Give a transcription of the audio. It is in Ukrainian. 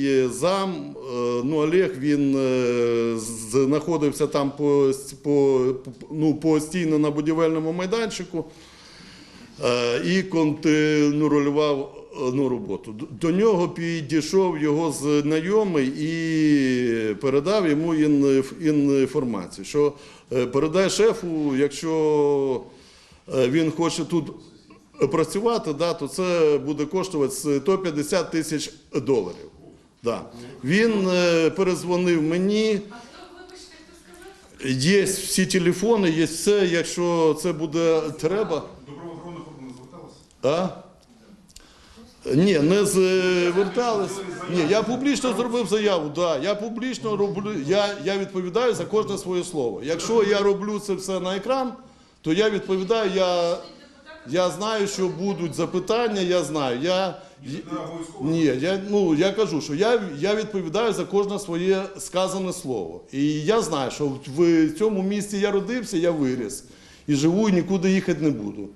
мій зам, е, ну Олег, він е, знаходився там по, по, ну, постійно на будівельному майданчику е, і контролював ну, роботу. До нього підійшов його знайомий і передав йому інформацію, що передай шефу, якщо він хоче тут працювати, да, то це буде коштувати 150 тисяч доларів. Да. Він е, перезвонив мені. Є всі телефони, є все. Якщо це буде треба. До правоохоронних органів зверталися? Ні, не звертались. Ні, я публічно зробив заяву. Да, я публічно роблю. Я, я відповідаю за кожне своє слово. Якщо я роблю це все на екран, то я відповідаю. Я, я знаю, що будуть запитання. Я знаю. Я, ні, я, ну, я кажу, що я, я відповідаю за кожне своє сказане слово. І я знаю, що в цьому місті я родився, я виріс. І живу, і нікуди їхати не буду.